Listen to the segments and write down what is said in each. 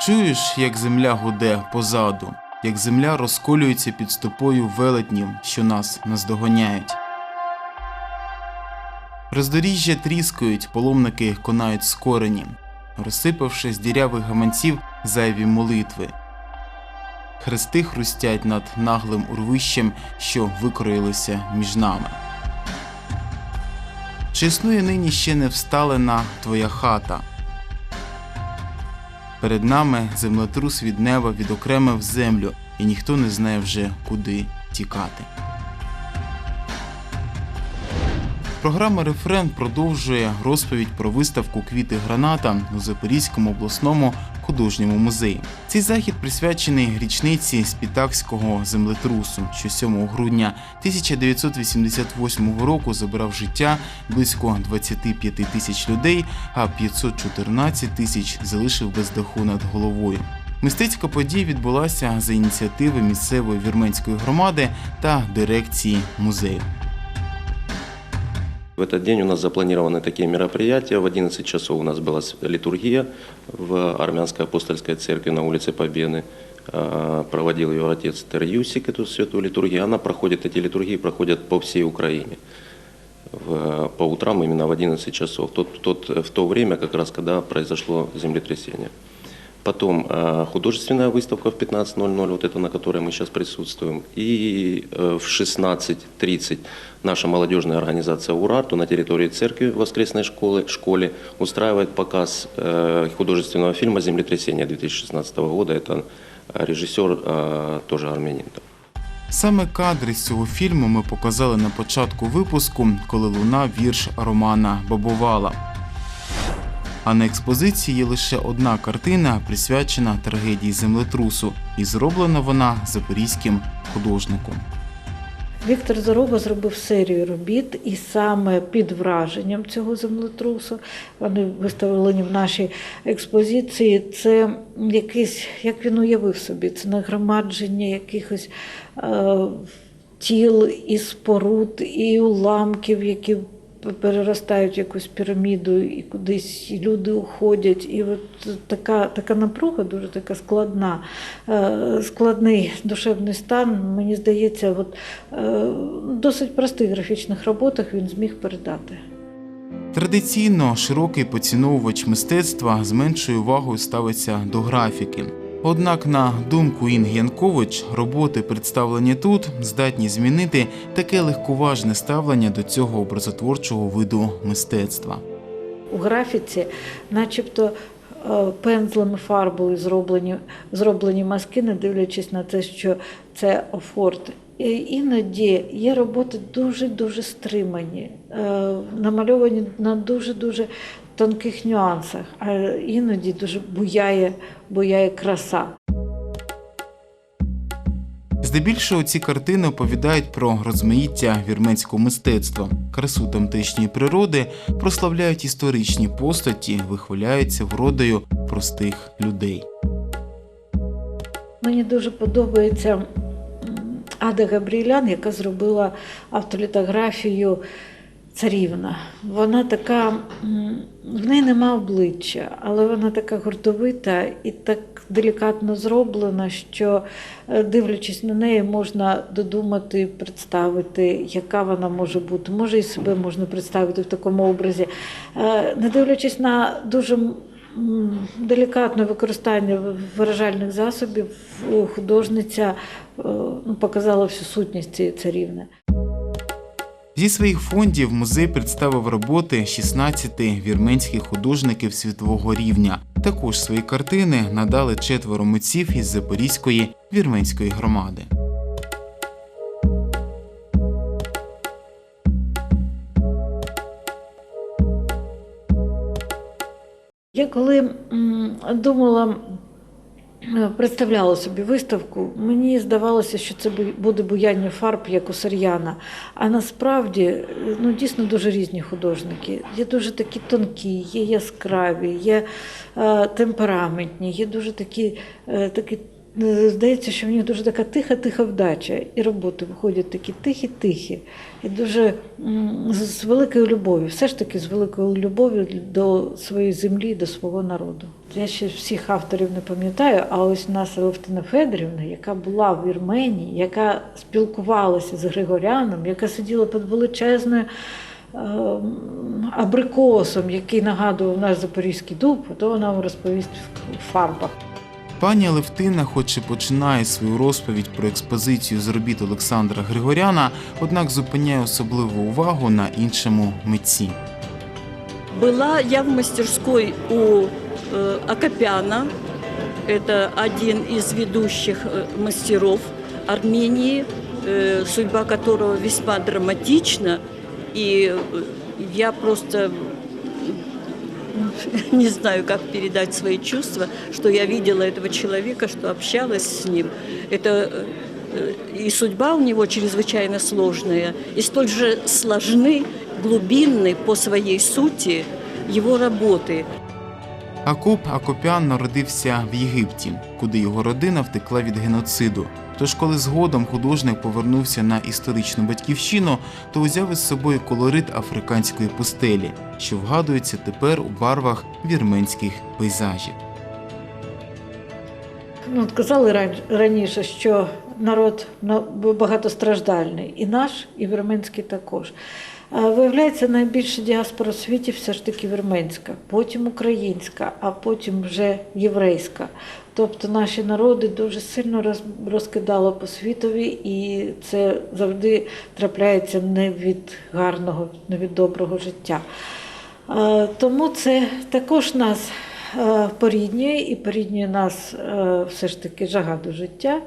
Чуєш, як земля гуде позаду, як земля розколюється під стопою велетнів, що нас наздоганяють. Роздоріжжя тріскають, паломники конають скорені, розсипавши з дірявих гаманців зайві молитви. Хрести хрустять над наглим урвищем, що викроїлися між нами. Чи існує нині ще не всталена твоя хата? Перед нами землетрус від неба відокремив землю, і ніхто не знає вже, куди тікати. Програма Рефрен продовжує розповідь про виставку Квіти граната у Запорізькому обласному художньому музеї. Цей захід присвячений річниці Спітакського землетрусу, що 7 грудня 1988 року забрав життя близько 25 тисяч людей, а 514 тисяч залишив без даху над головою. Мистецька подія відбулася за ініціативи місцевої вірменської громади та дирекції музею. В этот день у нас запланированы такие мероприятия. В 11 часов у нас была с- литургия в Армянской апостольской церкви на улице Победы. А, Проводил ее отец Терюсик, эту святую литургию. Она проходит, эти литургии проходят по всей Украине. В- по утрам именно в 11 часов. Тот, тот, в то время, как раз когда произошло землетрясение. Потом э, художественная выставка в 15.00, вот это на которой мы сейчас присутствуем. И э, в 16.30 наша молодежная организация «Урарту» на территории церкви воскресной школы, школе устраивает показ э, художественного фильма «Землетрясение» 2016 года. Это э, режиссер э, тоже армянин. Саме кадри з цього фільму ми показали на початку випуску, коли лунав вірш Романа Бабовала. А на експозиції лише одна картина, присвячена трагедії землетрусу, і зроблена вона запорізьким художником. Віктор Заруба зробив серію робіт, і саме під враженням цього землетрусу вони виставлені в нашій експозиції. Це якийсь, як він уявив собі, це нагромадження якихось е, тіл і споруд, і уламків, які переростають якусь піраміду, і кудись люди уходять. І от така, така напруга, дуже така складна, е, складний душевний стан. Мені здається, от, е, досить простих графічних роботах він зміг передати. Традиційно широкий поціновувач мистецтва з меншою увагою ставиться до графіки. Однак, на думку Інги Янкович, роботи, представлені тут, здатні змінити таке легковажне ставлення до цього образотворчого виду мистецтва. У графіці, начебто, е, пензлем фарбою зроблені, зроблені маски, не дивлячись на те, що це офорт. Іноді є роботи дуже-дуже стримані, е, намальовані на дуже-дуже тонких нюансах, а іноді дуже буяє, буяє краса. Здебільшого ці картини оповідають про розмаїття вірменського мистецтва, красу тамтешньої природи, прославляють історичні постаті, вихваляються вродою простих людей. Мені дуже подобається Ада Габріелян, яка зробила автолітографію царівна. Вона така, в неї нема обличчя, але вона така гуртовита і так делікатно зроблена, що, е, дивлячись на неї, можна додумати, представити, яка вона може бути. Може, і себе можна представити в такому образі. Е, Не дивлячись на дуже делікатне використання виражальних засобів, художниця е, ну, показала всю сутність цієї царівни. Зі своїх фондів музей представив роботи 16 вірменських художників світового рівня. Також свої картини надали четверо митців із Запорізької вірменської громади. Я коли думала, представляла собі виставку, мені здавалося, що це буде буяння фарб, як у Сар'яна. А насправді е, ну, дійсно дуже різні художники. Є дуже такі тонкі, є яскраві, є е, темпераментні, є дуже такі, е, такі е, здається, що в нього дуже така тиха-тиха вдача, і роботи виходять такі тихі-тихі, і дуже з великою любов'ю, все ж таки з великою любов'ю до своєї землі, до свого народу. Я ще всіх авторів не пам'ятаю, а ось у нас Левтина Федорівна, яка була в Вірменії, яка спілкувалася з Григоряном, яка сиділа під величезною ем, абрикосом, який нагадував наш Запорізький дуб, то вона вам розповість в фарбах. Пані Левтина, хоч і починає свою розповідь про експозицію з робіт Олександра Григоряна, однак зупиняє особливу увагу на іншому митці. Была я в мастерской у э, Акопяна. Это один из ведущих э, мастеров Армении, э, судьба которого весьма драматична. И э, я просто м, не знаю, как передать свои чувства, что я видела этого человека, что общалась с ним. Это э, и судьба у него чрезвычайно сложная, и столь же сложны, глубинны по своей сути его работы. Акоп Акопян народився в Єгипті, куди його родина втекла від геноциду. Тож, коли згодом художник повернувся на історичну батьківщину, то узяв із собою колорит африканської пустелі, що вгадується тепер у барвах вірменських пейзажів. Ну, казали ран- раніше, що народ на- багатостраждальний, і наш, і вірменський також. Виявляється, найбільша діаспора у світі все ж таки вірменська, потім українська, а потім вже єврейська. Тобто наші народи дуже сильно роз- розкидало по світові, і це завжди трапляється не від гарного, не від доброго життя. Тому це також нас поріднює і поріднює нас все ж таки жага до життя,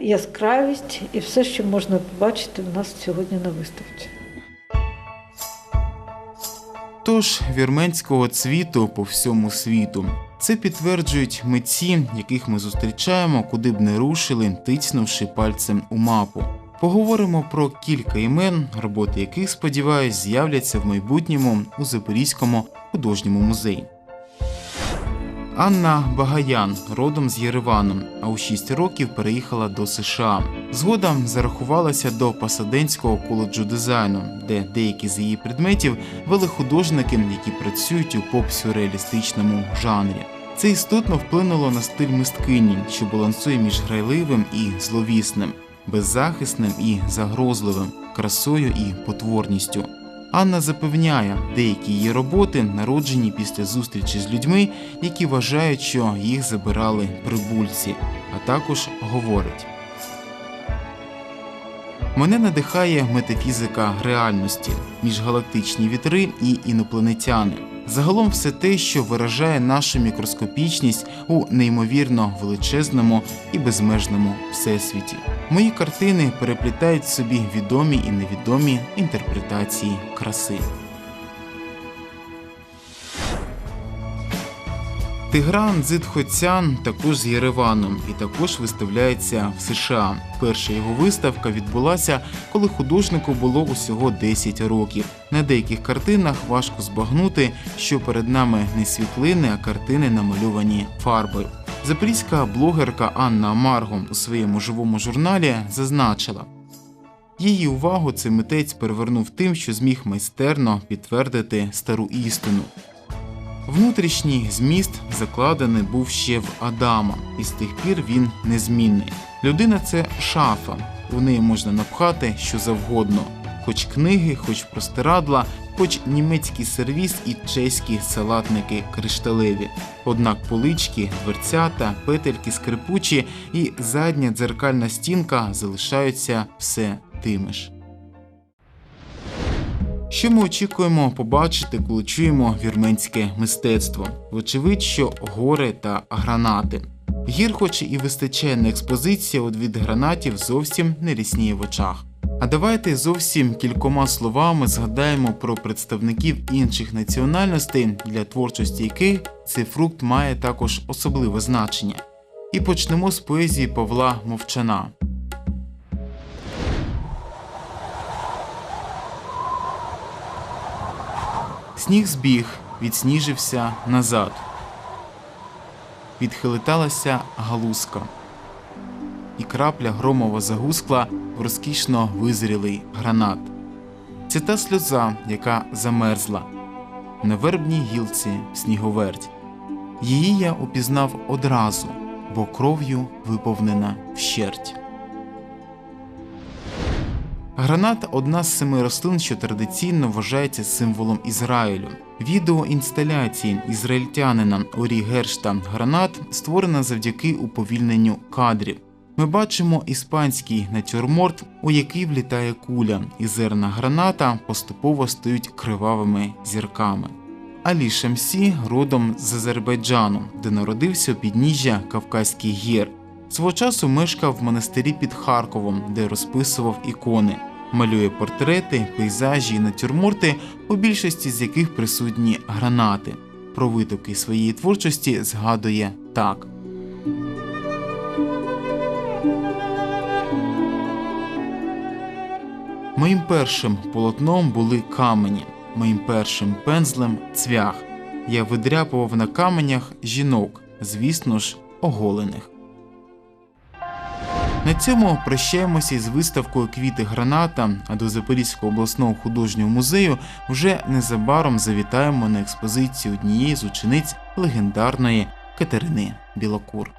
яскравість і все, що можна побачити у нас сьогодні на виставці. Тож вірменського цвіту по всьому світу. Це підтверджують митці, яких ми зустрічаємо, куди б не рушили, тицнувши пальцем у мапу. Поговоримо про кілька імен, роботи яких, сподіваюсь, з'являться в майбутньому у Запорізькому художньому музеї. Анна Багаян, родом з Єревану, а у 6 років переїхала до США. Згодом зарахувалася до Пасаденського коледжу дизайну, де деякі з її предметів вели художники, які працюють у поп-сюрреалістичному жанрі. Це істотно вплинуло на стиль мисткині, що балансує між грайливим і зловісним, беззахисним і загрозливим, красою і потворністю. Анна запевняє, деякі її роботи народжені після зустрічі з людьми, які вважають, що їх забирали прибульці, а також говорить. Мене надихає метафізика реальності, міжгалактичні вітри і інопланетяни. Загалом все те, що виражає нашу мікроскопічність у неймовірно величезному і безмежному всесвіті. Мої картини переплітають в собі відомі і невідомі інтерпретації краси. Тигран Дзитхоцян також з Єреваном і також виставляється в США. Перша його виставка відбулася, коли художнику було усього 10 років. На деяких картинах важко збагнути, що перед нами не світлини, а картини намальовані фарбою. Запорізька блогерка Анна Марго у своєму живому журналі зазначила. Її увагу цей митець перевернув тим, що зміг майстерно підтвердити стару істину. Внутрішній зміст закладений був ще в Адама, і з тих пір він незмінний. Людина це шафа, у неї можна напхати що завгодно, хоч книги, хоч простирадла, хоч німецький сервіс і чеські салатники кришталеві. Однак полички, дверцята, петельки скрипучі і задня дзеркальна стінка залишаються все тими ж. Що ми очікуємо побачити, коли чуємо вірменське мистецтво? Вочевидь, що гори та гранати. Гір, хоч і вистачає на експозиція, от від гранатів зовсім не рісніє в очах. А давайте зовсім кількома словами згадаємо про представників інших національностей, для творчості яких цей фрукт має також особливе значення. І почнемо з поезії Павла Мовчана. Сніг збіг, відсніжився назад. відхилиталася галузка, і крапля громово загускла розкішно визрілий гранат. Це та сльоза, яка замерзла на вербній гілці сніговерть. Її я упізнав одразу, бо кров'ю виповнена вщерть. Гранат одна з семи рослин, що традиційно вважається символом Ізраїлю. Відео інсталяції ізраїльтянина Орі Гершта Гранат створена завдяки уповільненню кадрів. Ми бачимо іспанський натюрморт, у який влітає куля, і зерна граната поступово стають кривавими зірками. Алі Шамсі родом з Азербайджану, де народився у підніжжя Кавказьких гір. Свого часу мешкав в монастирі під Харковом, де розписував ікони, малює портрети, пейзажі і натюрморти, у більшості з яких присутні гранати. Про витоки своєї творчості згадує так. Моїм першим полотном були камені, моїм першим пензлем цвях. Я видряпував на каменях жінок, звісно ж, оголених. На цьому прощаємося із виставкою Квіти граната, а до Запорізького обласного художнього музею вже незабаром завітаємо на експозицію однієї з учениць легендарної Катерини Білокур.